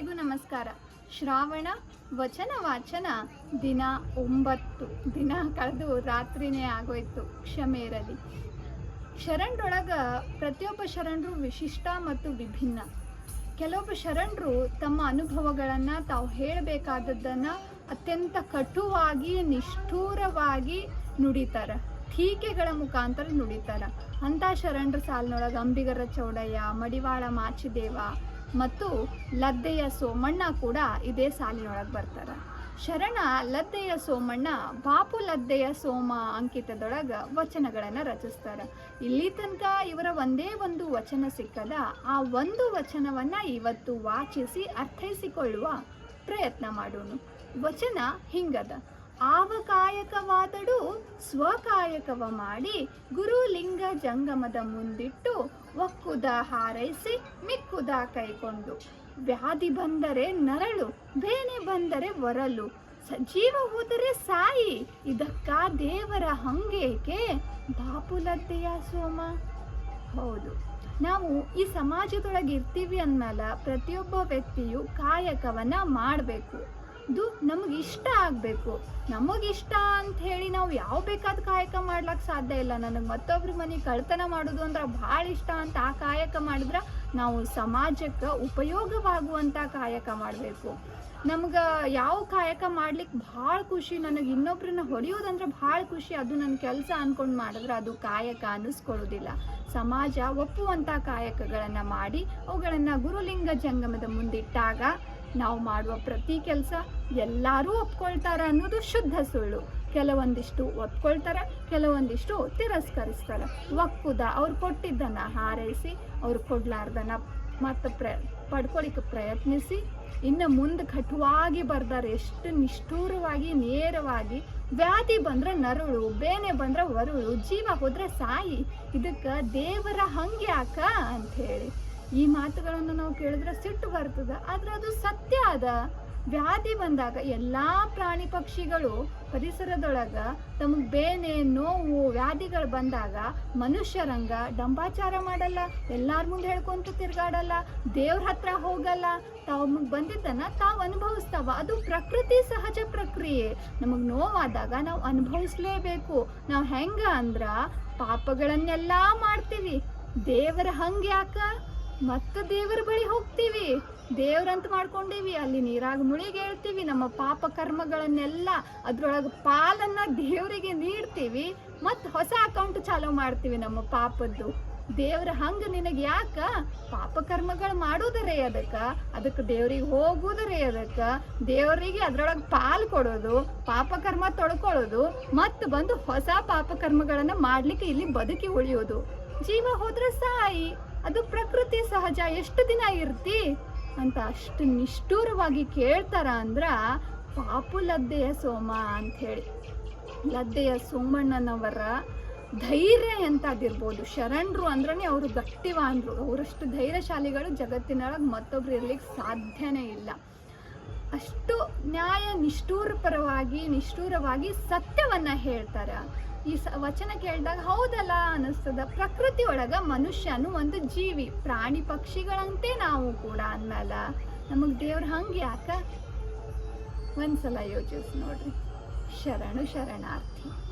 ಎಲ್ಲರಿಗೂ ನಮಸ್ಕಾರ. ಶ್ರಾವಣ ವಚನ ವಾಚನ ದಿನ ಒಂಬತ್ತು. ದಿನ ಕಳೆದು ರಾತ್ರಿನೇ ಆಗೋಯ್ತು ಕ್ಷಮೆ ಇರಲಿ ಶರಣರೊಳಗ ಪ್ರತಿಯೊಬ್ಬ ಶರಣರು ವಿಶಿಷ್ಟ ಮತ್ತು ವಿಭಿನ್ನ. ಕೆಲವೊಬ್ಬ ಶರಣರು ತಮ್ಮ ಅನುಭವಗಳನ್ನು ತಾವು ಹೇಳಬೇಕಾದದ್ದನ್ನು ಅತ್ಯಂತ ಕಟುವಾಗಿ, ನಿಷ್ಠೂರವಾಗಿ ನುಡಿತಾರೆ. ಟೀಕೆಗಳ ಮುಖಾಂತರ ನುಡಿತಾರೆ. ಅಂಥ ಶರಣರ ಸಾಲಿನೊಳಗೆ ಅಂಬಿಗರ ಚೌಡಯ್ಯ, ಮಡಿವಾಳ ಮಾಚಿದೇವ ಮತ್ತು ಲದ್ದೆಯ ಸೋಮಣ್ಣ ಕೂಡ ಇದೇ ಸಾಲಿನೊಳಗೆ ಬರ್ತಾರೆ. ಶರಣ ಲದ್ದೆಯ ಸೋಮಣ್ಣ, ಬಾಪು ಲದ್ದೆಯ ಸೋಮ ಅಂಕಿತದೊಳಗ ವಚನಗಳನ್ನು ರಚಿಸ್ತಾರೆ. ಇಲ್ಲಿ ತನಕ ಇವರ ಒಂದೇ ಒಂದು ವಚನ ಸಿಕ್ಕದ ಆ ಒಂದು ವಚನವನ್ನ ಇವತ್ತು ವಾಚಿಸಿ ಅರ್ಥೈಸಿಕೊಳ್ಳುವ ಪ್ರಯತ್ನ ಮಾಡೋಣ ವಚನ ಹಿಂಗದ. ಆವ ಕಾಯಕವಾದಡು ಸ್ವಕಾಯಕವ ಮಾಡಿ ಗುರು ಲಿಂಗ ಜಂಗಮದ ಮುಂದಿಟ್ಟು ಒಕ್ಕುದ ಹಾರೈಸಿ ಮಿಕ್ಕುದ ಕೈಕೊಂಡು. ವ್ಯಾಧಿ ಬಂದರೆ ನರಳು, ಬೇನೆ ಬಂದರೆ ಒರಲು ಜೀವ ಹೋದರೆ ಸಾಯಿ, ಇದಕ್ಕ ದೇವರ ಹಂಗೇಕೆ? ಬಾಪುಲದ್ದೆಯ ಸೋಮ. ಹೌದು. ನಾವು ಈ ಸಮಾಜದೊಳಗೆ ಇರ್ತೀವಿ ಅಂದಮೇಲೆ ಪ್ರತಿಯೊಬ್ಬ ವ್ಯಕ್ತಿಯು ಕಾಯಕವನ್ನ ಮಾಡಬೇಕು. ಇದು ನಮಗೆ ಇಷ್ಟ ಆಗಬೇಕು. ನಮಗಿಷ್ಟ ಅಂತ ಹೇಳಿ ನಾವು ಯಾವ ಬೇಕಾದ ಕಾಯಕ ಮಾಡ್ಲಿಕ್ಕೆ ಸಾಧ್ಯ ಇಲ್ಲ. ನನಗೆ ಮತ್ತೊಬ್ರ ಮನೆ ಕಳ್ತನ ಮಾಡೋದು ಅಂದ್ರೆ ಭಾಳ ಇಷ್ಟ ಅಂತ ಆ ಕಾಯಕ ಮಾಡಿದ್ರೆ ನಾವು ಸಮಾಜಕ್ಕೆ ಉಪಯೋಗವಾಗುವಂಥ ಕಾಯಕ ಮಾಡಬೇಕು. ನಮ್ಗೆ ಯಾವ ಕಾಯಕ ಮಾಡ್ಲಿಕ್ಕೆ ಭಾಳ ಖುಷಿ. ನನಗೆ ಇನ್ನೊಬ್ರನ್ನ ಹೊಡೆಯೋದಂದ್ರೆ ಭಾಳ ಖುಷಿ. ಅದು ನನ್ನ ಕೆಲಸ ಅನ್ಕೊಂಡು ಮಾಡಿದ್ರೆ ಅದು ಕಾಯಕ ಅನ್ನಿಸ್ಕೊಳ್ಳೋದಿಲ್ಲ. ಸಮಾಜ ಒಪ್ಪುವಂಥ ಕಾಯಕಗಳನ್ನು ಮಾಡಿ, ಅವುಗಳನ್ನು ಗುರುಲಿಂಗ ಜಂಗಮದ ಮುಂದಿಟ್ಟಾಗ ನಾವು ಮಾಡುವ ಪ್ರತಿ ಕೆಲಸ ಎಲ್ಲರೂ ಒಪ್ಕೊಳ್ತಾರೆ ಅನ್ನೋದು ಶುದ್ಧ ಸುಳ್ಳು. ಕೆಲವೊಂದಿಷ್ಟು ಒಪ್ಕೊಳ್ತಾರೆ, ಕೆಲವೊಂದಿಷ್ಟು ತಿರಸ್ಕರಿಸ್ತಾರೆ. ಒಕ್ಕುದ ಅವ್ರು ಕೊಟ್ಟಿದ್ದನ್ನು ಹಾರೈಸಿ, ಅವ್ರು ಕೊಡ್ಲಾರ್ದನ್ನ ಮತ್ತು ಪ್ರ ಪಡ್ಕೊಳಿಕ್ಕೆ ಪ್ರಯತ್ನಿಸಿ, ಇನ್ನು ಮುಂದೆ ಕಟುವಾಗಿ ಬರ್ದಾರೆ, ಎಷ್ಟು ನಿಷ್ಠೂರವಾಗಿ, ನೇರವಾಗಿ, ವ್ಯಾಧಿ ಬಂದ್ರೆ ನರಳು, ಬೇನೆ ಬಂದ್ರೆ ವರುಳು, ಜೀವ ಹೋದ್ರೆ ಸಾಯಿ, ಇದಕ್ಕೆ ದೇವರ ಹಂಗ್ಯಾಕ ಅಂತ ಹೇಳಿ. ಈ ಮಾತುಗಳನ್ನು ನಾವು ಕೇಳಿದ್ರೆ ಸಿಟ್ಟು ಬರ್ತದ, ಆದ್ರೆ ಅದು ಸತ್ಯ ಅದ. ವ್ಯಾಧಿ ಬಂದಾಗ ಎಲ್ಲ ಪ್ರಾಣಿ ಪಕ್ಷಿಗಳು ಪರಿಸರದೊಳಗ ತಮಗೆ ಬೇನೆ, ನೋವು, ವ್ಯಾಧಿಗಳು ಬಂದಾಗ ಮನುಷ್ಯರಂಗ ಡಂಬಾಚಾರ ಮಾಡಲ್ಲ. ಎಲ್ಲಾರ ಮುಂದೆ ಹೇಳ್ಕೊಂತ ತಿರ್ಗಾಡಲ್ಲ. ದೇವ್ರ ಹತ್ರ ಹೋಗಲ್ಲ. ತಮಗೆ ಬಂದಿದ್ದನ್ನ ತಾವು ಅನುಭವಿಸ್ತಾವ. ಅದು ಪ್ರಕೃತಿ ಸಹಜ ಪ್ರಕ್ರಿಯೆ. ನಮಗೆ ನೋವಾದಾಗ ನಾವು ಅನುಭವಿಸ್ಲೇಬೇಕು. ನಾವು ಹೆಂಗ ಅಂದ್ರ ಪಾಪಗಳನ್ನೆಲ್ಲ ಮಾಡ್ತೀವಿ. ದೇವರ ಹಂಗ್ಯಾಕ ಮತ್ತೆ ದೇವರ ಬಳಿ ಹೋಗ್ತೀವಿ. ದೇವ್ರಂತ ಮಾಡ್ಕೊಂಡೀವಿ. ಅಲ್ಲಿ ನೀರಾಗ ಮುಳುಗಿ ಹೇಳ್ತೀವಿ. ನಮ್ಮ ಪಾಪ ಕರ್ಮಗಳನ್ನೆಲ್ಲ ಅದ್ರೊಳಗೆ ಪಾಲನ್ನ ದೇವರಿಗೆ ನೀಡ್ತೀವಿ. ಮತ್ತೆ ಹೊಸ ಅಕೌಂಟ್ ಚಾಲೂ ಮಾಡ್ತೀವಿ ನಮ್ಮ ಪಾಪದ್ದು. ದೇವ್ರ ಹಂಗ ನಿನಗೆ ಯಾಕ? ಪಾಪ ಕರ್ಮಗಳು ಮಾಡೋದರೇ ಅದಕ್ಕ. ಅದಕ್ಕೆ ದೇವ್ರಿಗೆ ಹೋಗುದರೆ ಅದಕ್ಕ. ದೇವರಿಗೆ ಅದ್ರೊಳಗೆ ಪಾಲ್ ಕೊಡೋದು, ಪಾಪ ಕರ್ಮ ತೊಳ್ಕೊಳ್ಳೋದು, ಮತ್ತೆ ಬಂದು ಹೊಸ ಪಾಪ ಕರ್ಮಗಳನ್ನ ಮಾಡ್ಲಿಕ್ಕೆ ಇಲ್ಲಿ ಬದುಕಿ ಉಳಿಯೋದು. ಜೀವ ಹೋದ್ರೆ ಸಾಯಿ. ಅದು ಪ್ರಕೃತಿ ಸಹಜ, ಎಷ್ಟು ದಿನ ಇರ್ತಿ? ಅಂತ ಅಷ್ಟು ನಿಷ್ಠೂರವಾಗಿ ಕೇಳ್ತಾರ ಅಂದ್ರ, ಪಾಪು ಲದ್ದೆಯ ಸೋಮ ಅಂತ ಹೇಳಿ. ಲದ್ದೆಯ ಸೋಮಣ್ಣನವರ ಧೈರ್ಯ ಎಂತಾದಿರ್ಬೋದು. ಶರಣರು ಅಂದ್ರೆ ಅವರು ಗಟ್ಟಿವಾನ್ರು. ಅವರಷ್ಟು ಧೈರ್ಯಶಾಲಿಗಳು ಜಗತ್ತಿನೊಳಗೆ ಮತ್ತೊಬ್ರು ಇರ್ಲಿಕ್ಕೆ ಸಾಧ್ಯನೇ ಇಲ್ಲ. ಅಷ್ಟು ನ್ಯಾಯ ನಿಷ್ಠೂರಪರವಾಗಿ, ನಿಷ್ಠೂರವಾಗಿ ಸತ್ಯವನ್ನ ಹೇಳ್ತಾರ. ಈ ಸ ವಚನ ಕೇಳಿದಾಗ ಹೌದಲ್ಲ ಅನ್ನಿಸ್ತದ. ಪ್ರಕೃತಿ ಒಳಗ ಮನುಷ್ಯನು ಒಂದು ಜೀವಿ. ಪ್ರಾಣಿ ಪಕ್ಷಿಗಳಂತೆ ನಾವು ಕೂಡ ಅಂದಮೇಲೆ ನಮಗೆ ದೇವ್ರ ಹಂಗೆ ಯಾಕ? ಒಂದ್ಸಲ ಯೋಚಿಸಿ ನೋಡ್ರಿ. ಶರಣು ಶರಣಾರ್ಥಿ.